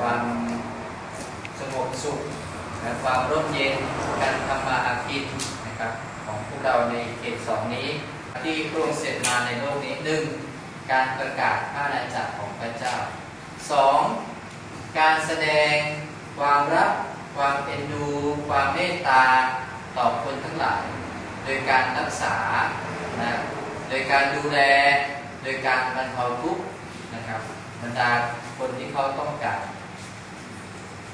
ความสงบสุขและความร่มเย็นการทำมาหากินนะครับของพวกเราในเขตสองนี้ ที่พระองค์เสร็จมาในโลกนี้หนึ่งการประกาศพระอาณาจักรของพระเจ้าสองการแสดงความรัก ความเอ็นดู ความเมตตาต่อคนทั้งหลาย โดยการรักษานะโดยการดูแล โดยการบรรเทาทุกข์นะครับบรรดาคนที่เขาต้องการ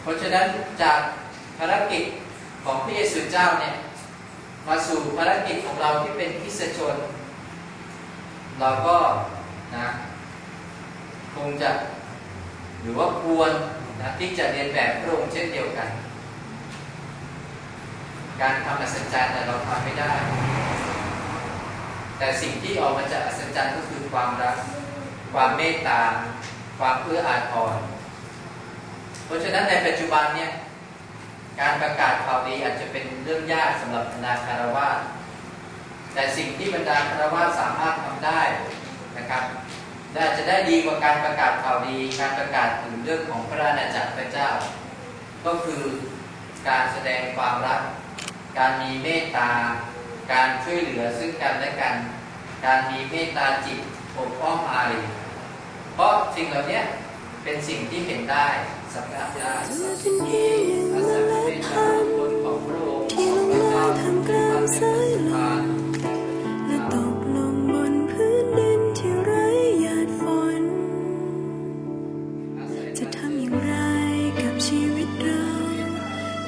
เพราะฉะนั้นจากภารกิจของพระเยซูเจ้าเนี่ยมาสู่ภารกิจของเราที่เป็นคริสชน เราก็นะคงจะหรือว่าควรนะที่จะเรียนแบบพระองค์เช่นเดียวกัน การทำอัศจรรย์แต่เราทำไม่ได้ แต่สิ่งที่ออกมาจากอัศจรรย์ก็คือความรัก ความเมตตา ความเอื้ออาทร เพราะฉะนั้นในปัจจุบันเนี่ยการประกาศข่าวดีอาจจะเป็นเรื่องยากสำหรับบรรดาคารวะแต่สิ่งที่บรรดาคารวะสามารถทำได้นะครับและอาจจะได้ดีกว่าการประกาศข่าวดี การประกาศถึงเรื่องของพระอาณาจักรพระเจ้า ก็คือการแสดงความรัก การมีเมตตา การช่วยเหลือซึ่งกันและกัน การมีเมตตาจิตปกป้องอารีเพราะสิ่งเหล่านี้ เป็นสิ่งที่เห็นได้สัมผัสได้สัมผัสได้อาศัยเป็นจากคนของพระองค์ของพระเจ้าที่ความเป็นประธานและตกลงบนพื้นดินที่ไร้หยาดฝนจะทำอย่างไรกับชีวิตเรา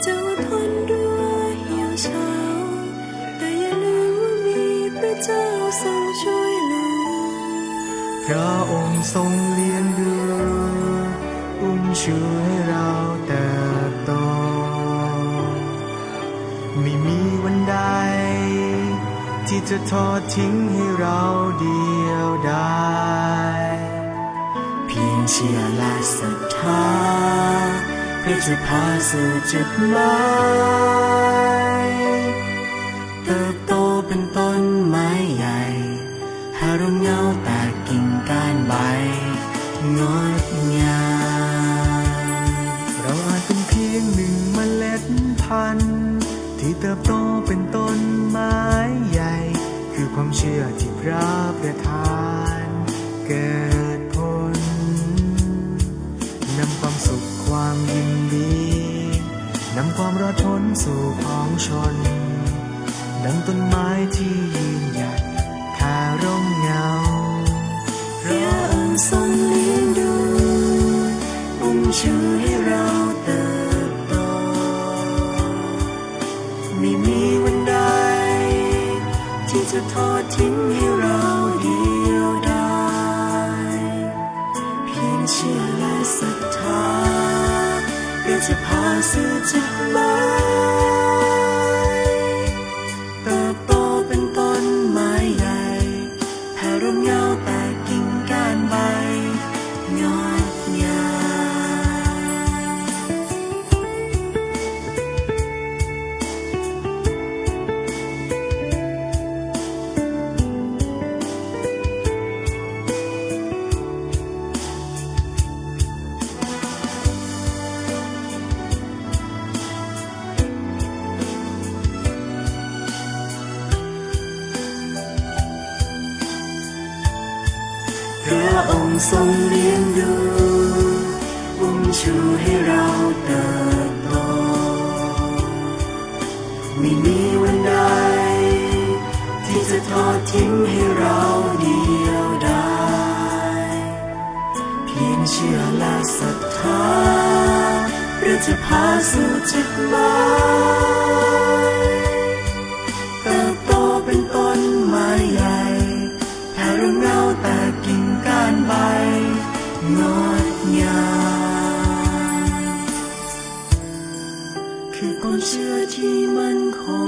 จะอดทนด้วยเหี่ยวเฉาแต่อย่าลืมว่ามีพระเจ้าทรงช่วยเหลือพระองค์ทรงเลี้ยงดูอุ้ม ชูให้เราเติบโต ไม่มีวันใด ที่จะทอดทิ้งให้เราเดียวดายเพียงเชื่อและศรัทธาเพื่อจะพาสู่จุดหมาย ความเชื่อที่พระประทาน เกิดผลนำความสุขความยินดีนำความรอดพ้นสู่ของชนดังต้นไม้ที่ยืนหยัดคาร่มเงาพระองค์ทรงเลี้ยงดูอุ้มชู จะทอดทิ้งให้เราเดียวดายเพียงเชื่อและศรัทธาก็จะพาสู่จุดหมาย พระองค์ทรงเลี้ยงดูอุ้มชูให้เราเติบโตไม่มีวันใดที่จะทอดทิ้งให้เราเดียวดายเพียงเชื่อและศรัทธาเราจะพาสู่จุดหมาย งดงามคือความเชื่อที่มั่นคง